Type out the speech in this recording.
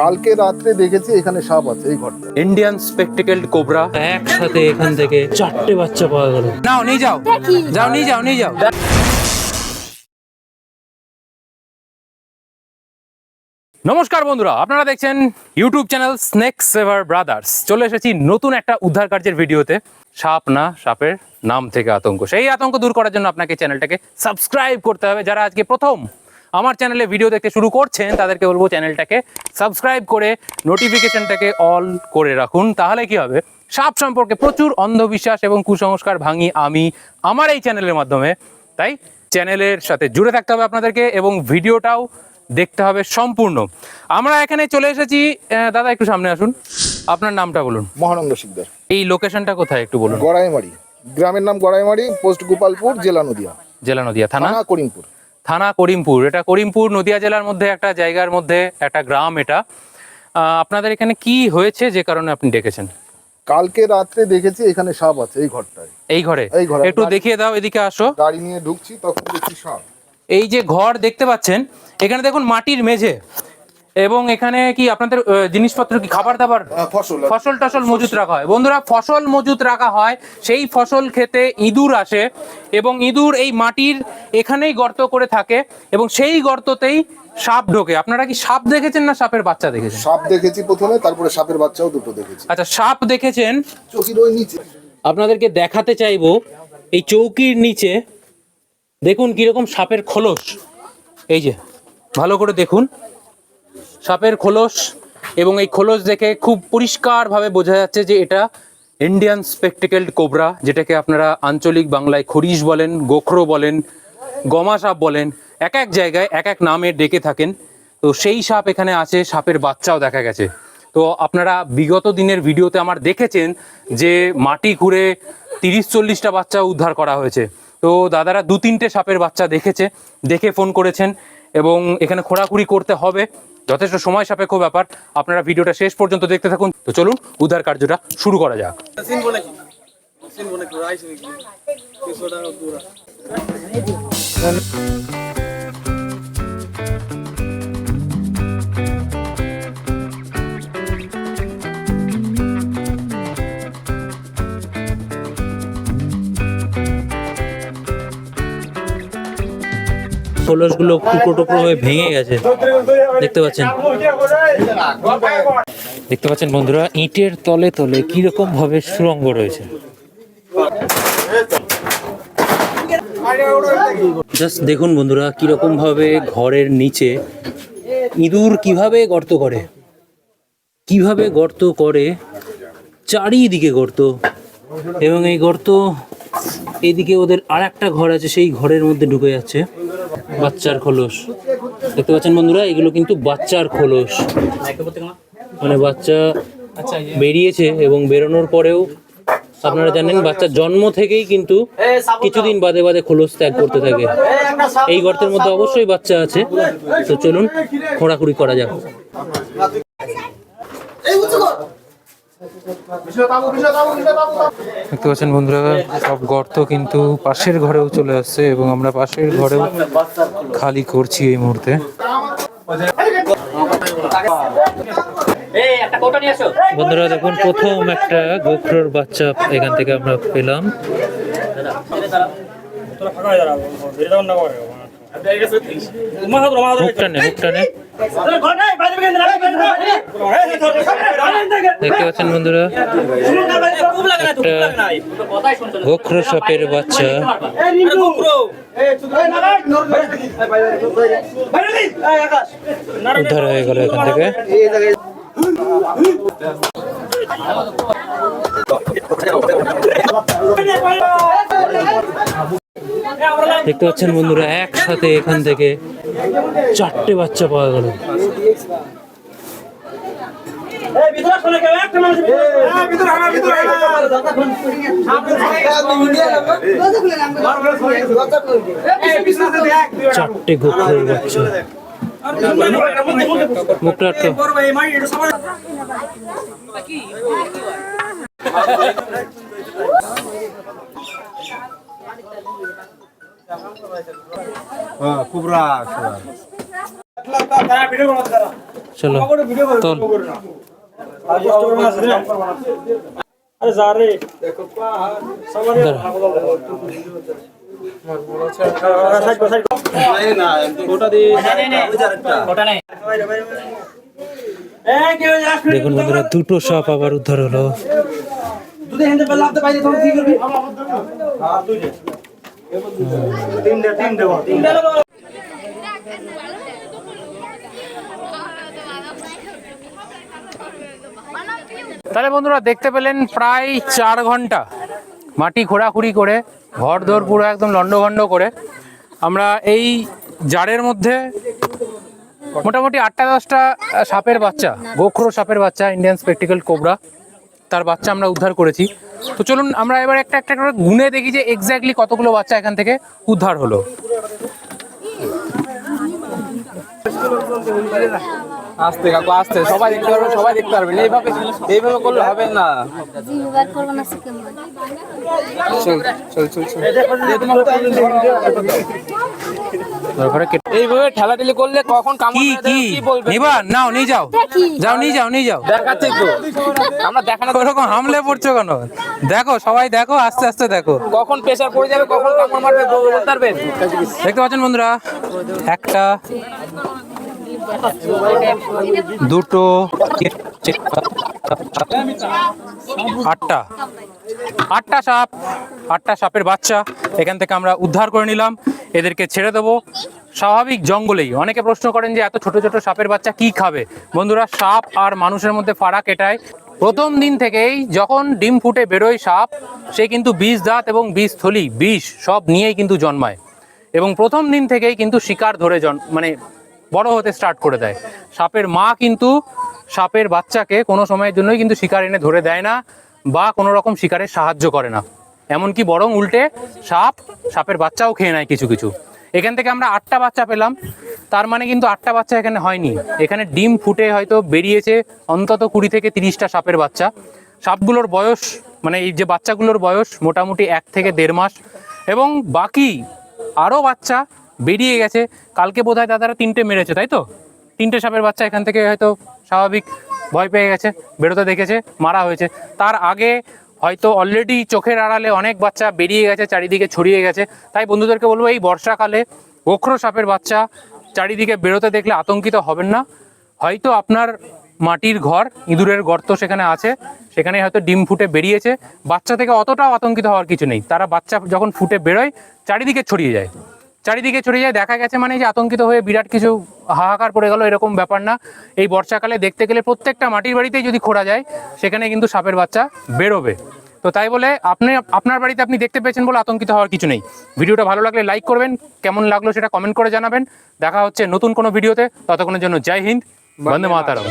কালকে রাত্রে দেখেছি এখানে সাপ আছে এই ঘরটা। ইন্ডিয়ান স্পেকটিক্যালড কোবরা একসাথে এখান থেকে চারটে বাচ্চা পাওয়া গেল। নাও নিয়ে যাও। যাও নিয়ে যাও নিয়ে যাও। নমস্কার বন্ধুরা আপনারা দেখছেন YouTube channel Snake Saver Brothers চলে এসেছি নতুন একটা উদ্ধার কার্যের ভিডিওতে। সাপ না সাপের নাম থেকে আতঙ্ক। সেই আতঙ্ক দূর করার জন্য আপনাকে চ্যানেলটাকে সাবস্ক্রাইব করতে হবে। যারা আজকে প্রথম আমার চ্যানেলে ভিডিও দেখতে শুরু করছেন তাদেরকে বলব চ্যানেলটাকে সাবস্ক্রাইব করে নোটিফিকেশনটাকে অল করে রাখুন। তাহলে কি হবে? সাপ সম্পর্কে প্রচুর অন্ধবিশ্বাস এবং কুসংস্কার ভাঙি আমি আমার এই চ্যানেলের মাধ্যমে। তাই চ্যানেলের সাথে জুড়ে থাকতে হবে আপনাদেরকে এবং ভিডিওটাও দেখতে হবে সম্পূর্ণ। আমরা এখানে চলে এসেছি দাদা একটু সামনে আসুন। আপনার নামটা বলুন। মহানন্দ শিকদার। এই লোকেশনটা কোথায় একটু বলুন। গড়াইমারি। গ্রামের নাম গড়াইমারি পোস্ট গোপালপুর জেলা নদিয়া। জেলা নদিয়া থানা? থানা করিমপুর। থানা করিমপুর। এটা করিমপুর নদিয়া জেলার মধ্যে একটা জায়গার মধ্যে একটা গ্রাম এটা। আপনাদের এখানে কি হয়েছে যে কারণে আপনি ডেকেছেন? কালকে রাত্রে দেখেছি এখানে সাপ আছে এই ঘরটায়। এই ঘরে? এই ঘরে। একটু দেখিয়ে দাও এদিকে আসো। গাড়ি নিয়ে ঢুকছি তখন দেখছি সাপ। এই যে ঘর দেখতে পাচ্ছেন এখানে দেখুন মাটির মেঝে। এবং এখানে কি আপনাদের জিনিসপত্র কি খাবার দাবার? ফসল ফসল টসল মজুত রাখা হয়। বন্ধুরা ফসল মজুত রাখা হয় সেই ফসল খেতে ইঁদুর আসে এবং ইঁদুর এই মাটির এখানেই গর্ত করে থাকে এবং সেই গর্ততেই সাপ ঢোকে। আপনারা কি সাপ দেখেছেন না সাপের বাচ্চা দেখেছেন? সাপ দেখেছি প্রথমে তারপরে সাপের বাচ্চাও দুটো দেখেছি। আচ্ছা সাপ দেখেছেন? চোখের ওই নিচে। আপনাদেরকে দেখাতে চাইব এই চৌকির নিচে দেখুন কীরকম সাপের খোলস। এই যে ভালো করে দেখুন। সাপের খোলস এবং এই খোলস দেখে খুব পরিষ্কারভাবে বোঝা যাচ্ছে যে এটা ইন্ডিয়ান স্পেকটিক্যালড কোবরা যেটাকে আপনারা আঞ্চলিক বাংলায় খরিশ বলেন, গোখরো বলেন, গমা সাপ বলেন, এক এক জায়গায় এক এক নামে ডেকে থাকেন। তো সেই সাপ এখানে আছে, সাপের বাচ্চাও দেখা গেছে। তো আপনারা বিগত দিনের ভিডিওতে আমার দেখেছেন যে মাটি খুঁড়ে তিরিশ চল্লিশটা বাচ্চা উদ্ধার করা হয়েছে। তো দাদারা দু তিনটে সাপের বাচ্চা দেখেছে, দেখে ফোন করেছেন এবং এখানে খোঁড়াখুড়ি করতে হবে। যথেষ্ট সময় সাপেক্ষ ব্যাপার। আপনারা ভিডিওটা শেষ পর্যন্ত দেখতে থাকুন। তো চলুন, উদ্ধার কার্যটা শুরু করা যাক। খোলসগুলো টুকরো টুকরো হয়ে ভেঙে গেছে। দেখতে পাচ্ছেন? দেখতে পাচ্ছেন বন্ধুরা, ইটের তলে তলে কীরকম ভাবে সুরঙ্গ রয়েছে। জাস্ট দেখুন বন্ধুরা, কীরকম ভাবে ঘরের নিচে ইঁদুর কীভাবে গর্ত করে, কীভাবে গর্ত করে, চারিদিকে গর্ত এবং এই গর্ত এইদিকে ওদের আর একটা ঘর আছে, সেই ঘরের মধ্যে ঢুকে যাচ্ছে বাচ্চার খোলস। দেখতে পাচ্ছেন বন্ধুরা, এগুলো কিন্তু বাচ্চার খোলস। মানে বাচ্চা বেরিয়েছে এবং বেরোনোর পরেও আপনারা জানেন, বাচ্চার জন্ম থেকেই কিন্তু কিছুদিন বাদে বাদে খোলস ত্যাগ করতে থাকে। এই গর্তের মধ্যে অবশ্যই বাচ্চা আছে। তো চলুন, খোঁড়াখুড়ি করা যাক। দেখতে পাচ্ছেন বন্ধুরা সব গর্ত কিন্তু পাশের ঘরেও চলে আসছে এবং আমরা পাশের ঘরেও খালি করছি এই মুহূর্তে বন্ধুরা দেখুন প্রথম একটা গোখরোর বাচ্চা এখান থেকে আমরা পেলাম নে দেখতে পাচ্ছেন বন্ধুরা গোখরো সাপের বাচ্চা। উদ্ধার হয়ে গেল এখান থেকে। দেখতে পাচ্ছেন বন্ধুরা একসাথে এখান থেকে চারটে বাচ্চা পাওয়া গেল। চারটে গোখরের বাচ্চা মুখটা। চলো তোল। দেখুন বন্ধুরা দুটো সাপ আবার উদ্ধার হলো। তাহলে বন্ধুরা দেখতে পেলেন প্রায় চার ঘণ্টা মাটি খোঁড়াখুড়ি করে ঘর দোর পুরো একদম লন্ডভন্ড করে। আমরা এই জারের মধ্যে মোটামুটি আটটা দশটা সাপের বাচ্চা, গোখরো সাপের বাচ্চা ইন্ডিয়ান স্পেকটিক্যাল কোবরা তার বাচ্চা আমরা উদ্ধার করেছি। তো চলুন আমরা এবার একটা একটা করে গুনে দেখি যে এক্স্যাক্টলি কতগুলো বাচ্চা এখান থেকে উদ্ধার হলো। আস্তে কাকু, আস্তে। সবাই দেখতে পারবে, সবাই দেখতে পারবে। এইভাবে এইভাবে করলে হবে না। চল চল চল চল। এইভাবে ঠেলাঠেলি করলে কখন কামড় কি কি? কি বলবে? নিবা নাও নিয়ে যাও। যাও নিয়ে যাও নিয়ে যাও। দেখাচ্ছি তো। আমরা দেখানো ওরকম হামলে পড়ছো কেন? দেখো সবাই দেখো আস্তে আস্তে দেখো। কখন প্রেসার পড়ে যাবে কখন কামড় মারবে বলতে পারবেন দেখতে পাচ্ছেন বন্ধুরা? একটা দুটো আটটা। আটটা সাপ, আটটা সাপের বাচ্চা এখান থেকে আমরা উদ্ধার করে নিলাম। এদেরকে ছেড়ে দেবো। স্বাভাবিক জঙ্গলেই অনেকে প্রশ্ন করেন যে, এত ছোট ছোট সাপের বাচ্চা কি খাবে? বন্ধুরা, সাপ আর মানুষের মধ্যে ফারাক এটাই। প্রথম দিন থেকেই যখন ডিম ফুটে বেরোয় সাপ, সে কিন্তু বিষ দাঁত এবং বিষ থলি, বিষ সব নিয়েই কিন্তু জন্মায়। এবং প্রথম দিন থেকেই কিন্তু শিকার ধরে জন মানে বড় হতে স্টার্ট করে দেয়। সাপের মা কিন্তু সাপের বাচ্চাকে কোনো সময়ের জন্যই কিন্তু শিকার এনে ধরে দেয় না। বা কোনো রকম শিকারের সাহায্য করে না। এমনকি বরং উল্টে সাপ, সাপের বাচ্চাও খেয়ে নেয় কিছু কিছু। এখান থেকে আমরা আটটা বাচ্চা পেলাম। তার মানে কিন্তু আটটা বাচ্চা এখানে হয়নি। এখানে ডিম ফুটে হয়তো বেরিয়েছে অন্তত কুড়ি থেকে তিরিশটা সাপের বাচ্চা। সাপগুলোর বয়স মানে এই যে বাচ্চাগুলোর বয়স মোটামুটি এক থেকে দেড় মাস। এবং বাকি আরও বাচ্চা বেরিয়ে গেছে। কালকে বোধ হয় দাদারা তিনটে মেরেছে, তাই তো? তিনটে সাপের বাচ্চা এখান থেকে হয়তো স্বাভাবিক ভয় পেয়ে গেছে, বেরোতে দেখেছে, মারা হয়েছে। তার আগে হয়তো অলরেডি চোখের আড়ালে অনেক বাচ্চা বেরিয়ে গেছে, চারিদিকে ছড়িয়ে গেছে। তাই বন্ধুদেরকে বলব, এই বর্ষাকালে গোখরো সাপের বাচ্চা চারিদিকে বেরোতে দেখলে আতঙ্কিত হবেন না। হয়তো আপনার মাটির ঘর, ইঁদুরের গর্ত সেখানে আছে সেখানে হয়তো ডিম ফুটে বেরিয়েছে। বাচ্চা থেকে অতটাও আতঙ্কিত হওয়ার কিছু নেই। তারা বাচ্চা যখন ফুটে বেরোয়, চারিদিকে ছড়িয়ে যায়। চারিদিকে ছড়িয়ে যায় দেখা গেছে মানে যে আতঙ্কিত হয়ে বিরাট কিছু হাহাকার পড়ে গেল এরকম ব্যাপার না। এই বর্ষাকালে দেখতে গেলে প্রত্যেকটা মাটির বাড়িতেই যদি খোঁড়া যায় সেখানে কিন্তু সাপের বাচ্চা বেরোবে। তো তাই বলে আপনি আপনার বাড়িতে আপনি দেখতে পেয়েছেন বলে আতঙ্কিত হওয়ার কিছু নেই। ভিডিওটা ভালো লাগলে লাইক করবেন কেমন লাগল সেটা কমেন্ট করে জানাবেন। দেখা হচ্ছে নতুন কোনো ভিডিওতে ততক্ষণের জন্য জয় হিন্দ বন্দে মাতারাম।